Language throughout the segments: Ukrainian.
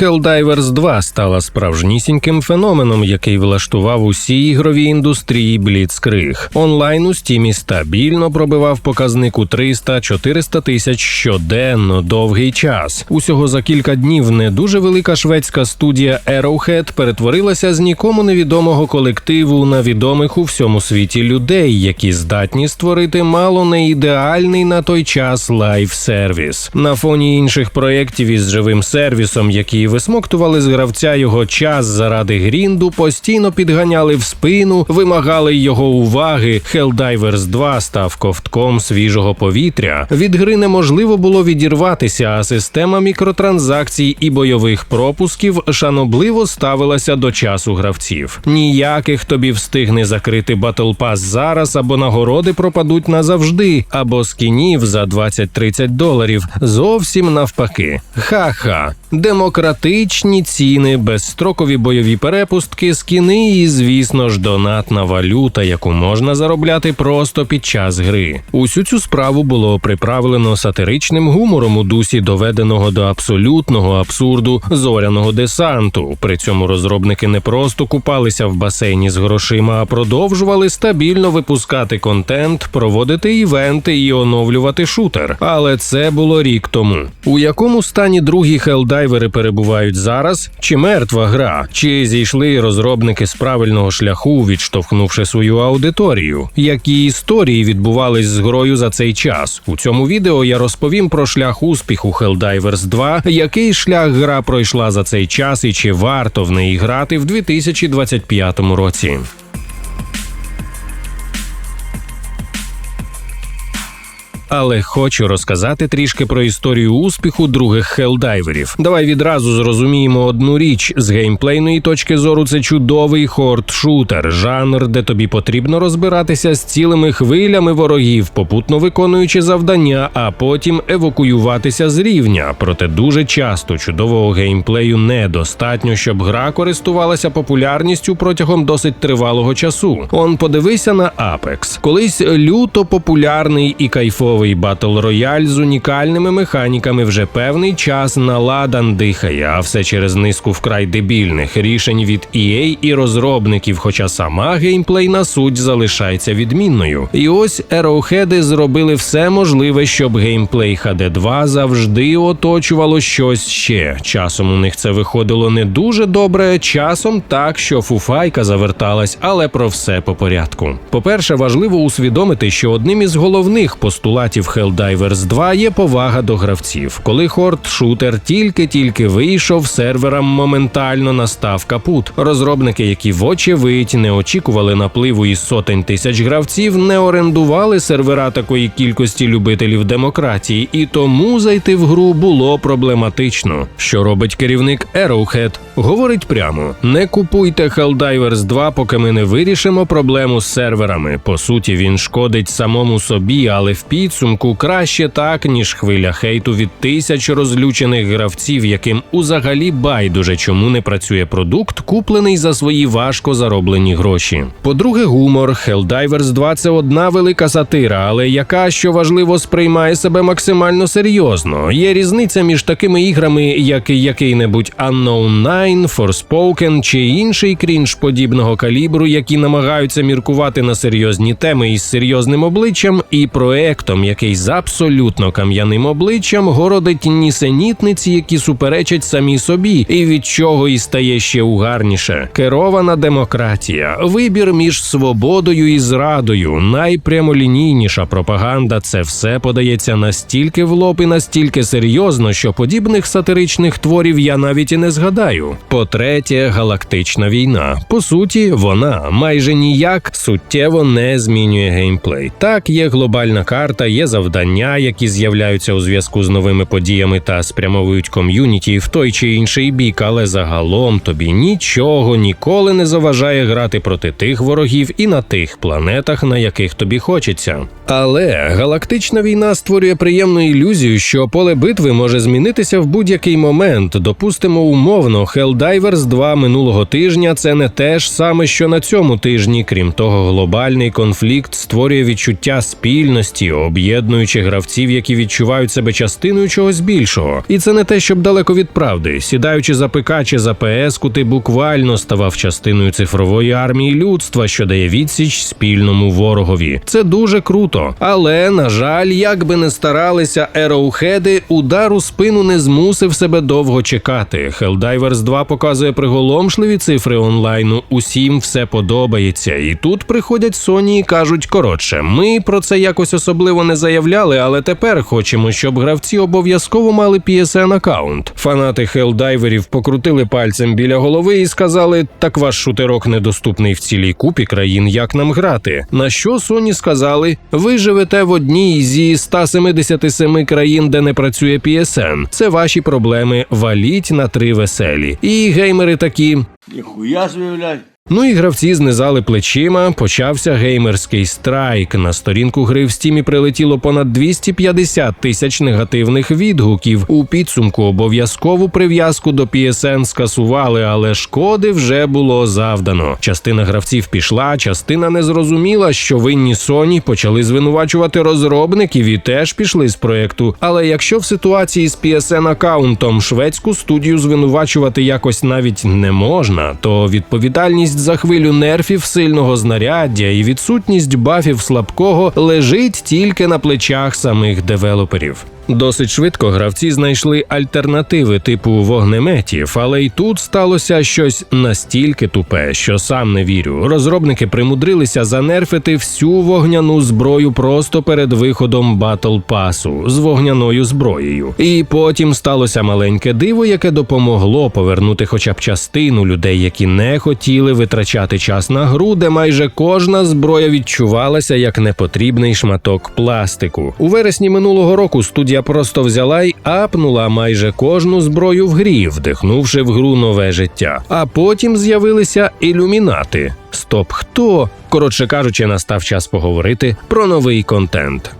Helldivers 2 стала справжнісіньким феноменом, який влаштував усі ігрові індустрії Blitzkrieg. Онлайн у стімі стабільно пробивав показник у 300-400 тисяч щоденно довгий час. Усього за кілька днів не дуже велика шведська студія Arrowhead перетворилася з нікому невідомого колективу на відомих у всьому світі людей, які здатні створити мало не ідеальний на той час лайв-сервіс. На фоні інших проєктів із живим сервісом, які висмоктували з гравця його час заради грінду, постійно підганяли в спину, вимагали його уваги. Helldivers 2 став ковтком свіжого повітря. Від гри неможливо було відірватися, а система мікротранзакцій і бойових пропусків шанобливо ставилася до часу гравців. Ніяких тобі встигне закрити Pass зараз, або нагороди пропадуть назавжди, або скінів за 20-30 доларів. Зовсім навпаки. Ха-ха. Демократичні ціни, безстрокові бойові перепустки, скіни і, звісно ж, донатна валюта, яку можна заробляти просто під час гри. Усю цю справу було приправлено сатиричним гумором у дусі доведеного до абсолютного абсурду зоряного десанту. При цьому розробники не просто купалися в басейні з грошима, а продовжували стабільно випускати контент, проводити івенти і оновлювати шутер. Але це було рік тому. У якому стані другі хелдайвери перебувають зараз? Чи мертва гра? Чи зійшли розробники з правильного шляху, відштовхнувши свою аудиторію? Які історії відбувались з грою за цей час? У цьому відео я розповім про шлях успіху Helldivers 2, який шлях гра пройшла за цей час і чи варто в неї грати в 2025 році. Але хочу розказати трішки про історію успіху других хелдайверів. Давай відразу зрозуміємо одну річ: з геймплейної точки зору це чудовий хорд-шутер, жанр, де тобі потрібно розбиратися з цілими хвилями ворогів, попутно виконуючи завдання, а потім евакуюватися з рівня. Проте дуже часто чудового геймплею недостатньо, щоб гра користувалася популярністю протягом досить тривалого часу. Он подивися на Apex. колись люто популярний і кайфовий новий батл рояль з унікальними механіками вже певний час наладан дихає, а все через низку вкрай дебільних рішень від EA і розробників, хоча сама геймплейна суть залишається відмінною. І ось Arrowhead зробили все можливе, щоб геймплей HD2 завжди оточувало щось ще. Часом у них це виходило не дуже добре, часом так, що фуфайка заверталась, але про все по порядку. По-перше, важливо усвідомити, що одним із головних постулатів постулатів Helldivers 2 є повага до гравців. Коли хорд шутер тільки-тільки вийшов, серверам моментально настав капут. Розробники, які вочевидь не очікували напливу із сотень тисяч гравців, не орендували сервера такої кількості любителів демократії, і тому зайти в гру було проблематично. Що робить керівник Arrowhead? Говорить прямо: не купуйте Helldivers 2, поки ми не вирішимо проблему з серверами. По суті, він шкодить самому собі, але в підсумку підсумку краще так, ніж хвиля хейту від тисяч розлючених гравців, яким узагалі байдуже чому не працює продукт, куплений за свої важко зароблені гроші. По-друге, гумор Helldivers 2 – це одна велика сатира, але яка що важливо сприймає себе максимально серйозно. Є різниця між такими іграми, як який-небудь Unknown 9, Forspoken чи інший крінж подібного калібру, які намагаються міркувати на серйозні теми із серйозним обличчям, і проектом, який з абсолютно кам'яним обличчям городить нісенітниці, які суперечать самі собі, і від чого і стає ще угарніше. Керована демократія, вибір між свободою і зрадою, найпрямолінійніша пропаганда. Це все подається настільки в лоб і настільки серйозно, що подібних сатиричних творів я навіть і не згадаю. По-третє, галактична війна. По суті, вона майже ніяк суттєво не змінює геймплей. Так, є глобальна карта є завдання, які з'являються у зв'язку з новими подіями та спрямовують ком'юніті в той чи інший бік, але загалом тобі нічого ніколи не заважає грати проти тих ворогів і на тих планетах, на яких тобі хочеться. Але галактична війна створює приємну ілюзію, що поле битви може змінитися в будь-який момент. Допустимо, умовно, Helldivers 2 минулого тижня це не те ж саме, що на цьому тижні. Крім того, глобальний конфлікт створює відчуття спільності, об'єднання об'єднуючи гравців, які відчувають себе частиною чогось більшого. І це не те, щоб далеко від правди. Сідаючи за ПК чи за ПС, ти буквально ставав частиною цифрової армії людства, що дає відсіч спільному ворогові. Це дуже круто. Але на жаль, як би не старалися ероухеди, удар у спину не змусив себе довго чекати. Helldivers 2 показує приголомшливі цифри онлайну. Усім все подобається. І тут приходять Sony і кажуть: коротше, ми про це якось особливо не заявляли, але тепер хочемо, щоб гравці обов'язково мали PSN аккаунт. Фанати Helldiverів покрутили пальцем біля голови і сказали: так ваш шутерок недоступний в цілій купі країн, як нам грати. На що Sony сказали: ви живете в одній зі 177 країн, де не працює PSN. Це ваші проблеми. Валіть на три веселі. І геймери такі. Ніхуя блядь. Ну і гравці знизали плечима. Почався геймерський страйк. На сторінку гри в стімі прилетіло понад 250 тисяч негативних відгуків. У підсумку обов'язкову прив'язку до PSN скасували, але шкоди вже було завдано. Частина гравців пішла, частина не зрозуміла, що винні Sony почали звинувачувати розробників і теж пішли з проекту. Але якщо в ситуації з PSN аккаунтом шведську студію звинувачувати якось навіть не можна, то відповідальність за хвилю нерфів сильного знаряддя і відсутність бафів слабкого лежить тільки на плечах самих девелоперів. Досить швидко гравці знайшли альтернативи типу вогнеметів, але й тут сталося щось настільки тупе, що сам не вірю. Розробники примудрилися занерфити всю вогняну зброю просто перед виходом батл пасу з вогняною зброєю. І потім сталося маленьке диво, яке допомогло повернути хоча б частину людей, які не хотіли витрачати час на гру, де майже кожна зброя відчувалася як непотрібний шматок пластику. У вересні минулого року студія просто взяла й апнула майже кожну зброю в грі, вдихнувши в гру нове життя. А потім з'явилися ілюмінати. Стоп, хто? Коротше кажучи, настав час поговорити про новий контент.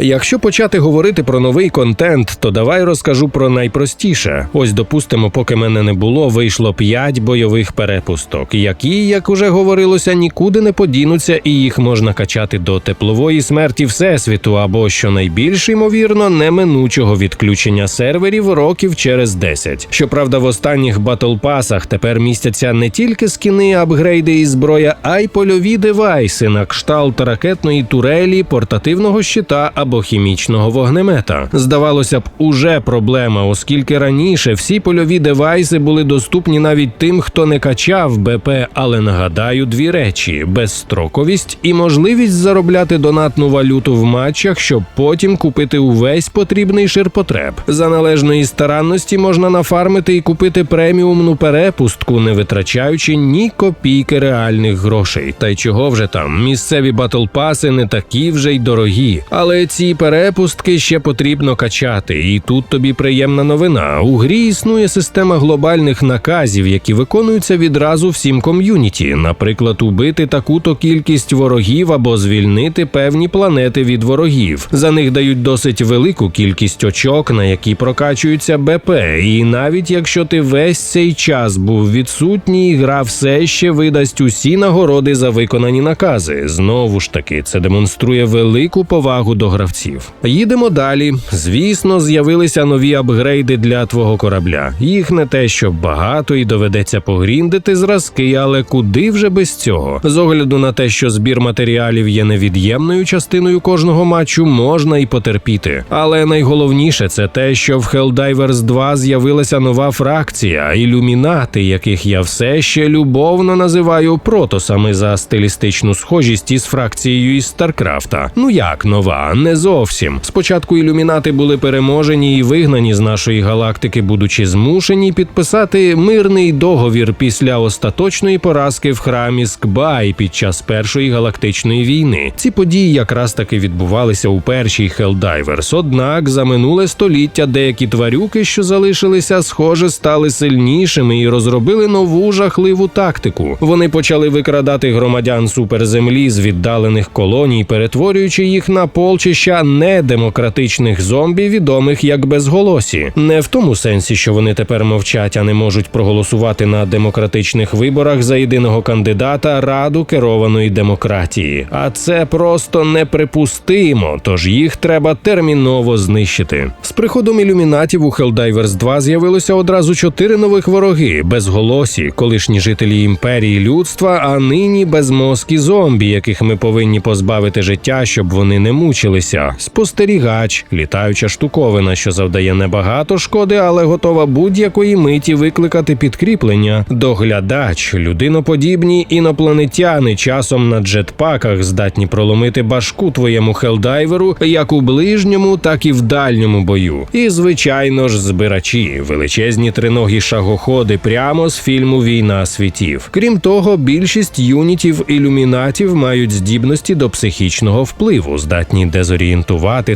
Якщо почати говорити про новий контент, то давай розкажу про найпростіше. Ось, допустимо, поки мене не було, вийшло 5 бойових перепусток, які, як уже говорилося, нікуди не подінуться, і їх можна качати до теплової смерті всесвіту, або що найбільш ймовірно, неминучого відключення серверів років через 10. Щоправда, в останніх батлпасах тепер містяться не тільки скіни, апгрейди і зброя, а й польові девайси на кшталт ракетної турелі, портативного щита хімічного вогнемета. Здавалося б, уже проблема, оскільки раніше всі польові девайси були доступні навіть тим, хто не качав БП, але нагадаю дві речі: безстроковість і можливість заробляти донатну валюту в матчах, щоб потім купити увесь потрібний ширпотреб. За належної старанності можна нафармити і купити преміумну перепустку, не витрачаючи ні копійки реальних грошей. Та й чого вже там? Місцеві батлпаси не такі вже й дорогі, але ці перепустки ще потрібно качати. І тут тобі приємна новина. У грі існує система глобальних наказів, які виконуються відразу всім ком'юніті. Наприклад, убити таку-то кількість ворогів або звільнити певні планети від ворогів. За них дають досить велику кількість очок, на які прокачуються БП. І навіть якщо ти весь цей час був відсутній, гра все ще видасть усі нагороди за виконані накази. Знову ж таки, це демонструє велику повагу до гравців. Їдемо далі. Звісно, з'явилися нові апгрейди для твого корабля. Їх не те, що багато і доведеться погріндити зразки, але куди вже без цього? З огляду на те, що збір матеріалів є невід'ємною частиною кожного матчу, можна і потерпіти. Але найголовніше це те, що в Helldivers 2 з'явилася нова фракція ілюмінати, яких я все ще любовно називаю протосами за стилістичну схожість із фракцією із Старкрафта. Ну як нова, не зовсім. Спочатку ілюмінати були переможені і вигнані з нашої галактики, будучи змушені підписати мирний договір після остаточної поразки в храмі Скбай під час першої галактичної війни. Ці події якраз таки відбувалися у першій Helldivers. Однак за минуле століття деякі тварюки, що залишилися, схоже, стали сильнішими і розробили нову жахливу тактику. Вони почали викрадати громадян суперземлі з віддалених колоній, перетворюючи їх на полчища становища недемократичних зомбі, відомих як безголосі, не в тому сенсі, що вони тепер мовчать, а не можуть проголосувати на демократичних виборах за єдиного кандидата раду керованої демократії. А це просто неприпустимо, тож їх треба терміново знищити. З приходом ілюмінатів у Helldivers 2 з'явилося одразу чотири нових вороги: безголосі, колишні жителі імперії людства, а нині безмозкі зомбі, яких ми повинні позбавити життя, щоб вони не мучилися. Спостерігач, літаюча штуковина, що завдає небагато шкоди, але готова будь-якої миті викликати підкріплення. Доглядач, людиноподібні інопланетяни, часом на джетпаках здатні проломити башку твоєму хелдайверу як у ближньому, так і в дальньому бою. І звичайно ж, збирачі, величезні триногі шагоходи прямо з фільму Війна світів. Крім того, більшість юнітів ілюмінатів мають здібності до психічного впливу, здатні дезорієнтувати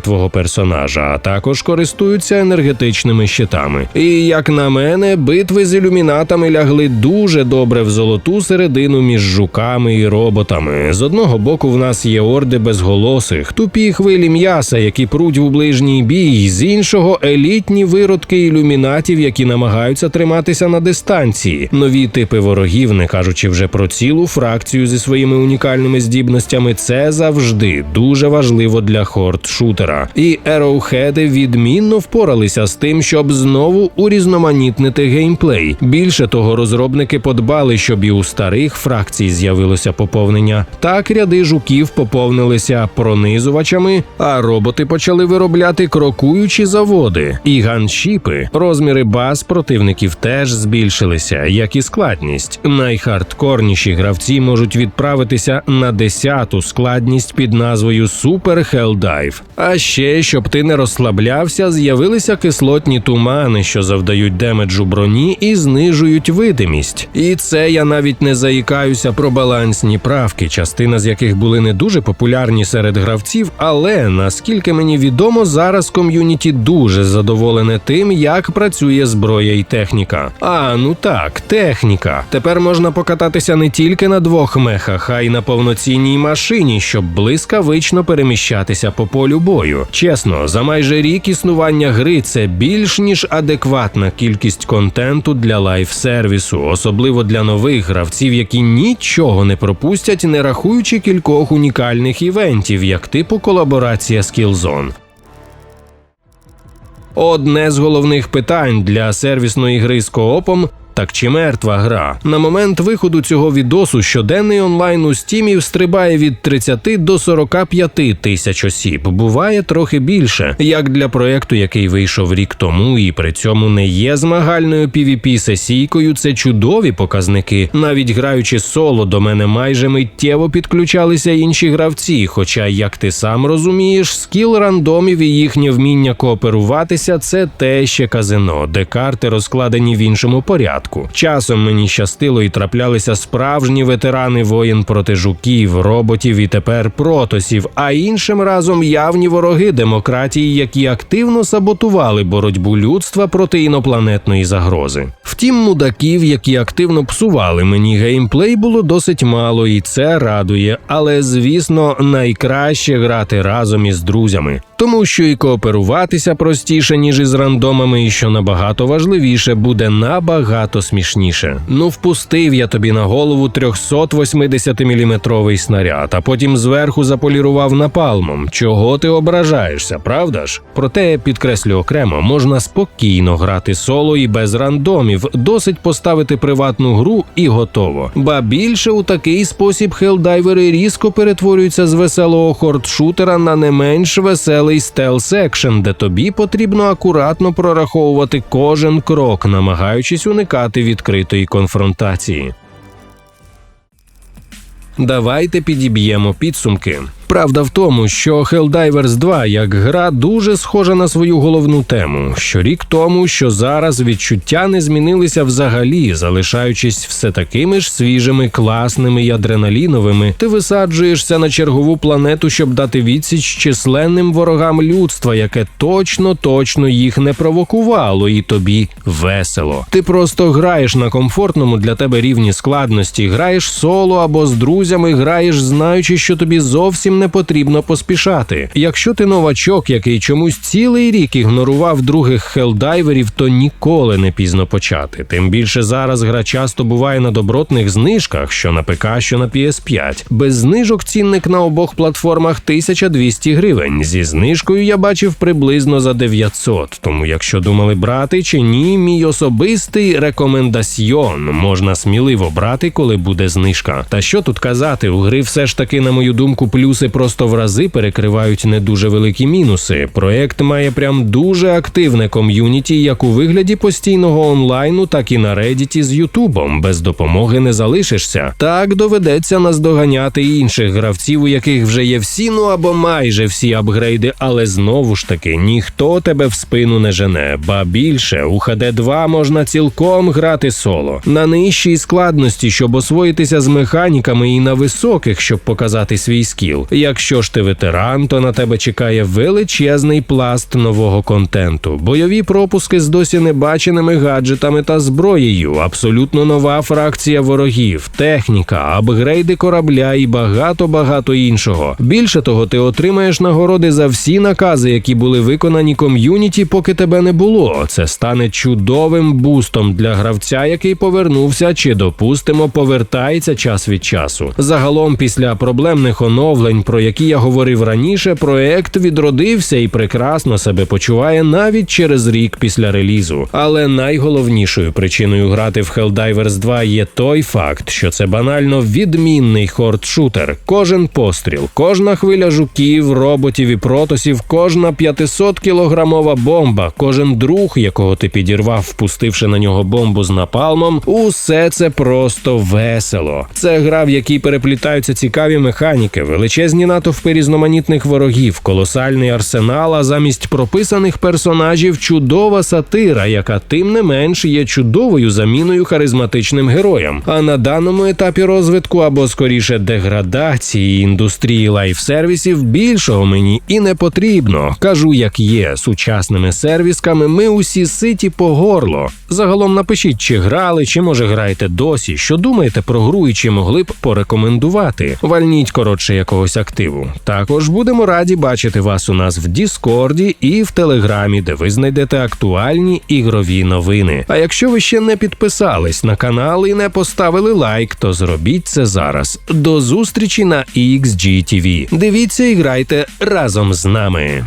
твого персонажа, а також користуються енергетичними щитами. І як на мене, битви з ілюмінатами лягли дуже добре в золоту середину між жуками і роботами. З одного боку, в нас є орди безголосих, тупі хвилі м'яса, які пруть в ближній бій. З іншого елітні виродки ілюмінатів, які намагаються триматися на дистанції. Нові типи ворогів, не кажучи вже про цілу фракцію зі своїми унікальними здібностями. Це завжди дуже важливо для хорд шутера. І ероухеди відмінно впоралися з тим, щоб знову урізноманітнити геймплей. Більше того, розробники подбали, щоб і у старих фракцій з'явилося поповнення. Так ряди жуків поповнилися пронизувачами, а роботи почали виробляти крокуючі заводи і ганшіпи. Розміри баз противників теж збільшилися, як і складність. Найхардкорніші гравці можуть відправитися на десяту складність під назвою Super Helldive. А ще, щоб ти не розслаблявся, з'явилися кислотні тумани, що завдають демеджу броні і знижують видимість. І це я навіть не заїкаюся про балансні правки, частина з яких були не дуже популярні серед гравців, але наскільки мені відомо, зараз ком'юніті дуже задоволене тим, як працює зброя і техніка. А ну так, техніка. Тепер можна покататися не тільки на двох мехах, а й на повноцінній машині, щоб блискавично переміщатися по полю бою. Чесно, за майже рік існування гри це більш ніж адекватна кількість контенту для лайф-сервісу, особливо для нових гравців, які нічого не пропустять, не рахуючи кількох унікальних івентів, як типу колаборація Skillzone. Одне з головних питань для сервісної гри з коопом. Так чи мертва гра на момент виходу цього відосу щоденний онлайн у стімі стрибає від 30 до 45 тисяч осіб. Буває трохи більше, як для проекту, який вийшов рік тому, і при цьому не є змагальною pvp сесійкою. Це чудові показники. Навіть граючи соло, до мене майже миттєво підключалися інші гравці. Хоча, як ти сам розумієш, скіл рандомів і їхнє вміння кооперуватися це те ще казино, де карти розкладені в іншому порядку. Часом мені щастило і траплялися справжні ветерани воєн проти жуків, роботів і тепер протосів, а іншим разом явні вороги демократії, які активно саботували боротьбу людства проти інопланетної загрози. Втім, мудаків, які активно псували мені геймплей, було досить мало, і це радує. Але звісно, найкраще грати разом із друзями, тому що і кооперуватися простіше ніж із рандомами, і що набагато важливіше буде набагато смішніше. Ну, впустив я тобі на голову 380-мм снаряд, а потім зверху заполірував напалмом. Чого ти ображаєшся, правда ж? Проте підкреслю окремо, можна спокійно грати соло і без рандомів, досить поставити приватну гру і готово. Ба більше у такий спосіб хелдайвери різко перетворюються з веселого хорд-шутера на не менш веселий стелс екшен, де тобі потрібно акуратно прораховувати кожен крок, намагаючись уникати відкритої конфронтації. Давайте підіб'ємо підсумки. Правда в тому, що Helldivers 2 як гра дуже схожа на свою головну тему. Що рік тому, що зараз відчуття не змінилися взагалі, залишаючись все такими ж свіжими, класними й адреналіновими. Ти висаджуєшся на чергову планету, щоб дати відсіч численним ворогам людства, яке точно точно їх не провокувало, і тобі весело. Ти просто граєш на комфортному для тебе рівні складності, граєш соло або з друзями, граєш, знаючи, що тобі зовсім не потрібно поспішати. Якщо ти новачок, який чомусь цілий рік ігнорував других хелдайверів, то ніколи не пізно почати. Тим більше зараз гра часто буває на добротних знижках, що на ПК, що на PS5. Без знижок цінник на обох платформах 1200 гривень. Зі знижкою я бачив приблизно за 900. Тому, якщо думали брати чи ні, мій особистий рекомендаціон можна сміливо брати, коли буде знижка. Та що тут казати, у гри все ж таки, на мою думку, плюси просто в рази перекривають не дуже великі мінуси. Проект має прям дуже активне ком'юніті, як у вигляді постійного онлайну, так і на Reddit з Ютубом. Без допомоги не залишишся. Так доведеться наздоганяти інших гравців, у яких вже є всі, ну або майже всі апгрейди, але знову ж таки ніхто тебе в спину не жене. Ба більше у HD2 можна цілком грати соло на нижчій складності, щоб освоїтися з механіками, і на високих, щоб показати свій скіл. Якщо ж ти ветеран, то на тебе чекає величезний пласт нового контенту, бойові пропуски з досі небаченими гаджетами та зброєю, абсолютно нова фракція ворогів, техніка, апгрейди корабля і багато багато іншого. Більше того, ти отримаєш нагороди за всі накази, які були виконані ком'юніті, поки тебе не було. Це стане чудовим бустом для гравця, який повернувся, чи допустимо повертається час від часу. Загалом, після проблемних оновлень, про які я говорив раніше, проект відродився і прекрасно себе почуває навіть через рік після релізу. Але найголовнішою причиною грати в Helldivers 2 є той факт, що це банально відмінний хорд-шутер. Кожен постріл, кожна хвиля жуків, роботів і протосів, кожна 500 кілограмова бомба, кожен друг, якого ти підірвав, впустивши на нього бомбу з напалмом, усе це просто весело. Це гра, в якій переплітаються цікаві механіки, величезні натовпи різноманітних ворогів, колосальний арсенал, а замість прописаних персонажів чудова сатира, яка тим не менш є чудовою заміною харизматичним героям. А на даному етапі розвитку або скоріше деградації індустрії лайфсервісів більшого мені і не потрібно. Кажу, як є сучасними сервісками. Ми усі ситі по горло. Загалом напишіть, чи грали, чи може граєте досі. Що думаєте про гру і чи могли б порекомендувати? Вальніть коротше якогось активу. Також будемо раді бачити вас у нас в Діскорді і в Телеграмі, де ви знайдете актуальні ігрові новини. А якщо ви ще не підписались на канал і не поставили лайк, то зробіть це зараз. До зустрічі на XGTV. Дивіться і грайте разом з нами.